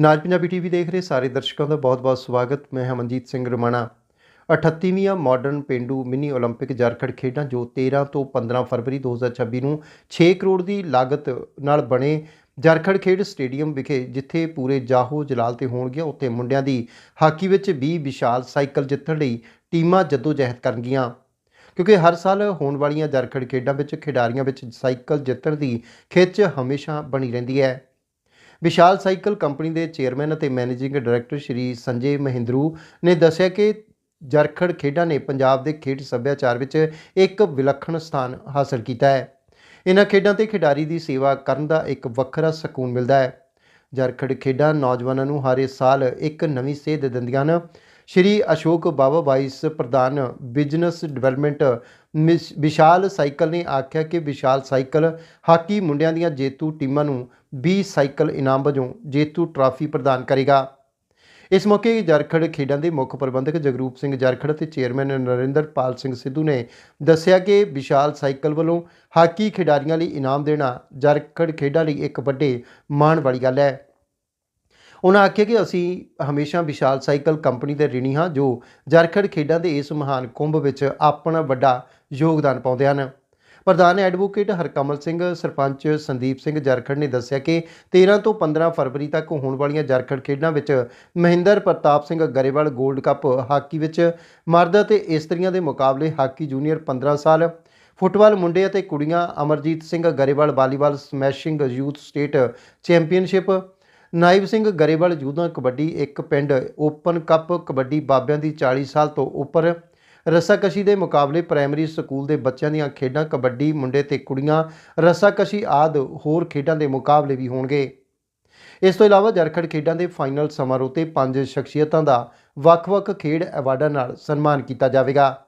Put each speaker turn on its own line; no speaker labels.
ਨਾਜ Punjabi TV ਦੇਖ ਰਹੇ ਸਾਰੇ ਦਰਸ਼ਕਾਂ ਦਾ ਬਹੁਤ-ਬਹੁਤ ਸਵਾਗਤ ਮੈਂ ਹਮਨਜੀਤ ਸਿੰਘ ਰਮਾਣਾ 38ਵੀਂ ਮਾਡਰਨ ਪੇਂਡੂ ਮਿਨੀ 올림픽 ਜਰਖੜ ਖੇਡਾਂ ਜੋ 13 ਤੋਂ 15 ਫਰਵਰੀ 2026 ਨੂੰ 6 ਕਰੋੜ ਦੀ ਲਾਗਤ ਨਾਲ ਬਣੇ ਜਰਖੜ ਖੇਡ ਸਟੇਡੀਅਮ ਵਿਖੇ ਜਿੱਥੇ ਪੂਰੇ ਜਾਹੋ ਜਲਾਲ ਤੇ ਹੋਣਗੀਆਂ ਉੱਥੇ ਮੁੰਡਿਆਂ ਦੀ ਹਾਕੀ ਵਿੱਚ 20 ਵਿਸ਼ਾਲ ਸਾਈਕਲ ਜਿੱਤਣ ਲਈ ਟੀਮਾਂ ਜੱਦੋ-ਜਹਿਦ ਕਰਨਗੀਆਂ ਕਿਉਂਕਿ ਹਰ ਸਾਲ ਹੋਣ ਵਾਲੀਆਂ ਜਰਖੜ ਖੇਡਾਂ ਵਿੱਚ ਖਿਡਾਰੀਆਂ ਵਿੱਚ ਸਾਈਕਲ ਜਿੱਤਣ ਦੀ ਖਿੱਚ ਹਮੇਸ਼ਾ ਬਣੀ ਰਹਿੰਦੀ ਹੈ ਵਿਸ਼ਾਲ ਸਾਈਕਲ ਕੰਪਨੀ ਦੇ ਚੇਅਰਮੈਨ ਅਤੇ ਮੈਨੇਜਿੰਗ ਡਾਇਰੈਕਟਰ ਸ਼੍ਰੀ ਸੰਜੇ ਮਹਿੰਦਰੂ ਨੇ ਦੱਸਿਆ ਕਿ ਜਰਖੜ ਖੇਡਾਂ ਨੇ ਪੰਜਾਬ ਦੇ ਖੇਡ ਸੱਭਿਆਚਾਰ ਵਿੱਚ ਇੱਕ ਵਿਲੱਖਣ ਸਥਾਨ ਹਾਸਲ ਕੀਤਾ ਹੈ। ਇਹਨਾਂ ਖੇਡਾਂ ਤੇ ਖਿਡਾਰੀ ਦੀ ਸੇਵਾ ਕਰਨ ਦਾ ਇੱਕ ਵੱਖਰਾ ਸਕੂਨ ਮਿਲਦਾ ਹੈ। ਜਰਖੜ ਖੇਡਾਂ ਨੌਜਵਾਨਾਂ ਨੂੰ ਹਰ ਸਾਲ ਇੱਕ ਨਵੀਂ ਸੇਧ ਦਿੰਦੀਆਂ ਹਨ। ਸ਼੍ਰੀ ਅਸ਼ੋਕ ਬਾਬਾ ਬਾਈਸ ਪ੍ਰਧਾਨ ਬਿਜ਼ਨਸ ਡਿਵੈਲਪਮੈਂਟ ਮਿਸ- ਵਿਸ਼ਾਲ ਸਾਈਕਲ ਨੇ ਆਖਿਆ ਕਿ ਵਿਸ਼ਾਲ ਸਾਈਕਲ ਹਾਕੀ ਮੁੰਡਿਆਂ ਦੀਆਂ ਜੇਤੂ ਟੀਮਾਂ ਨੂੰ 20 ਸਾਈਕਲ ਇਨਾਮ ਵਜੋਂ ਜੇਤੂ ਟਰਾਫੀ ਪ੍ਰਦਾਨ ਕਰੇਗਾ। ਇਸ ਮੌਕੇ ਜਰਖੜ ਖੇਡਾਂ ਦੇ ਮੁੱਖ ਪ੍ਰਬੰਧਕ ਜਗਰੂਪ ਸਿੰਘ ਜਰਖੜ ਅਤੇ ਚੇਅਰਮੈਨ ਨਰਿੰਦਰਪਾਲ ਸਿੰਘ ਸਿੱਧੂ ਨੇ ਦੱਸਿਆ ਕਿ ਵਿਸ਼ਾਲ ਸਾਈਕਲ ਵੱਲੋਂ ਹਾਕੀ ਖਿਡਾਰੀਆਂ ਲਈ ਇਨਾਮ ਦੇਣਾ ਜਰਖੜ ਖੇਡਾਂ ਲਈ ਇੱਕ ਵੱਡੇ ਮਾਣ ਵਾਲੀ ਗੱਲ ਹੈ। ਉਹਨਾਂ ਆਖਿਆ ਕਿ ਅਸੀਂ ਹਮੇਸ਼ਾ ਵਿਸ਼ਾਲ ਸਾਈਕਲ ਕੰਪਨੀ ਦੇ ਰਿਣੀ ਹਾਂ ਜੋ ਜਰਖੜ ਖੇਡਾਂ ਦੇ ਇਸ ਮਹਾਨ ਕੁੰਭ ਵਿੱਚ ਆਪਣਾ ਵੱਡਾ ਯੋਗਦਾਨ ਪਾਉਂਦੇ ਹਨ। ਪ੍ਰਧਾਨ ਐਡਵੋਕੇਟ ਹਰਕਮਲ ਸਿੰਘ, ਸਰਪੰਚ ਸੰਦੀਪ ਸਿੰਘ ਜਰਖੜ ਨੇ ਦੱਸਿਆ ਕਿ 13 ਤੋਂ 15 ਫਰਵਰੀ ਤੱਕ ਹੋਣ ਵਾਲੀਆਂ ਜਰਖੜ ਖੇਡਾਂ ਵਿੱਚ ਮਹਿੰਦਰ ਪ੍ਰਤਾਪ ਸਿੰਘ ਗਰੇਵਾਲ 골ਡ ਕੱਪ ਹਾਕੀ ਵਿੱਚ ਮਰਦ ਅਤੇ ਇਸਤਰੀਆਂ ਦੇ ਮੁਕਾਬਲੇ ਹਾਕੀ ਜੂਨੀਅਰ 15 ਸਾਲ, ਫੁੱਟਬਾਲ ਮੁੰਡੇ ਅਤੇ ਕੁੜੀਆਂ Amarjit Singh Grewal volleyball smashing youth state championship, Naib Singh Grewal ਜੂਦਾ kabaddi ਇੱਕ ਪਿੰਡ ਓਪਨ ਕੱਪ ਕਬੱਡੀ ਬਾਬਿਆਂ ਦੀ 40 ਸਾਲ ਤੋਂ ਉੱਪਰ ਰੱਸਾਕਸ਼ੀ ਦੇ ਮੁਕਾਬਲੇ ਪ੍ਰਾਇਮਰੀ ਸਕੂਲ ਦੇ ਬੱਚਿਆਂ ਦੀਆਂ ਖੇਡਾਂ, ਕਬੱਡੀ, ਮੁੰਡੇ ਤੇ ਕੁੜੀਆਂ, ਰੱਸਾਕਸ਼ੀ ਆਦ ਹੋਰ ਖੇਡਾਂ ਦੇ ਮੁਕਾਬਲੇ ਵੀ ਹੋਣਗੇ। ਇਸ ਤੋਂ ਇਲਾਵਾ ਜਰਖੜ ਖੇਡਾਂ ਦੇ ਫਾਈਨਲ ਸਮਾਰੋਹ ਤੇ ਪੰਜ ਸ਼ਖਸੀਅਤਾਂ ਦਾ ਵੱਖ-ਵੱਖ ਖੇਡ ਐਵਾਰਡਾਂ ਨਾਲ ਸਨਮਾਨ ਕੀਤਾ ਜਾਵੇਗਾ।